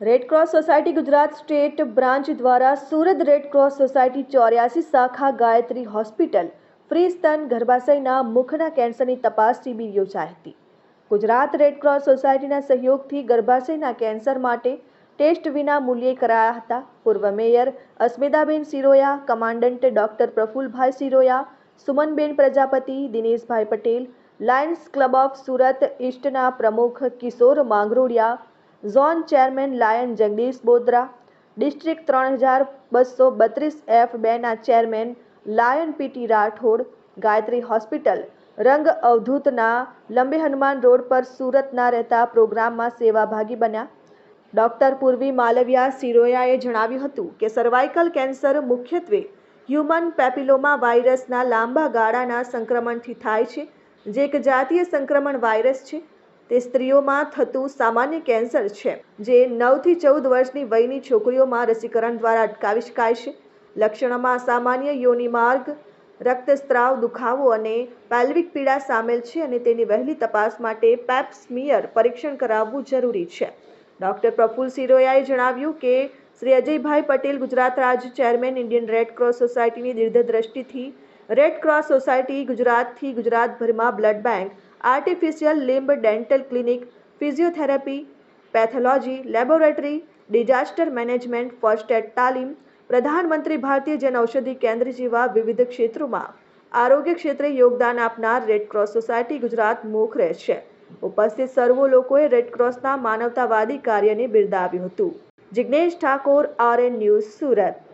Red Cross society Gujarat state branch દ્વારા Surat Red Cross society ચોર્યાસી શાખા ગાયત્રી હોસ્પિટલ ફ્રી સ્તન ગર્ભાશયના મુખના કેન્સરની તપાસ શિબિર યોજાઈ હતી ગુજરાત રેડક્રોસ સોસાયટીના સહયોગથી ગર્ભાશયના કેન્સર માટે ટેસ્ટ વિના મૂલ્યે કરાયા હતા પૂર્વ mayor Asmitaben Siroya commandant doctor Prafulbhai Siroya Sumanben Prajapati Dineshbhai Patel Lions Club of Surat ઈસ્ટના પ્રમુખ Kishor Mangrodiya zone chairman lion Jagdish Bodra, district ત્રણ હજાર બસો બત્રીસ એફ બેના chairman lion PT Rathod, Gayatri hospital, રંગ અવધૂતના લંબે હનુમાન રોડ પર સુરતના રહેતા પ્રોગ્રામમાં સેવાભાગી બન્યા. ડોક્ટર પૂર્વી માલવિયા સિરોયાએ જણાવ્યું હતું કે સર્વાઇકલ કેન્સર મુખ્યત્વે હ્યુમન પેપિલોમા વાયરસના લાંબા ગાળાના સંક્રમણથી થાય છે, જે એક જાતીય સંક્રમણ વાયરસ છે. તે સ્ત્રીઓમાં થતું સામાન્ય કેન્સર છે, જે નવથી ચૌદ વર્ષની વયની છોકરીઓમાં રસીકરણ દ્વારા અટકાવી શકાય છે. લક્ષણોમાં સામાન્ય યોનિ માર્ગ, રક્તસ્ત્રાવ, દુખાવો અને પેલ્વિક પીડા સામેલ છે અને તેની વહેલી તપાસ માટે પેપ સ્મિયર પરીક્ષણ કરાવવું જરૂરી છે. ડોક્ટર પ્રફુલ સિરોયાએ જણાવ્યું કે, શ્રી અજયભાઈ પટેલ ગુજરાત રાજ્ય ચેરમેન ઇન્ડિયન રેડ ક્રોસ સોસાયટીની દીર્ઘદ્રષ્ટિથી, રેડ ક્રોસ સોસાયટી ગુજરાતથી ગુજરાતભરમાં blood bank artificial limb dental clinic, physiotherapy, pathology, laboratory, disaster management, first aid તાલીમ, પ્રધાનમંત્રી ભારતીય જન ઔષધિ કેન્દ્ર જેવા વિવિધ ક્ષેત્રોમાં આરોગ્ય ક્ષેત્રે યોગદાન આપનાર રેડક્રોસ સોસાયટી ગુજરાત મુખ રહેશે. ઉપસ્થિત સર્વો લોકોએ રેડક્રોસના માનવતાવાદી કાર્યને બિરદાવ્યું હતું. Jignesh Thakor RN news Surat.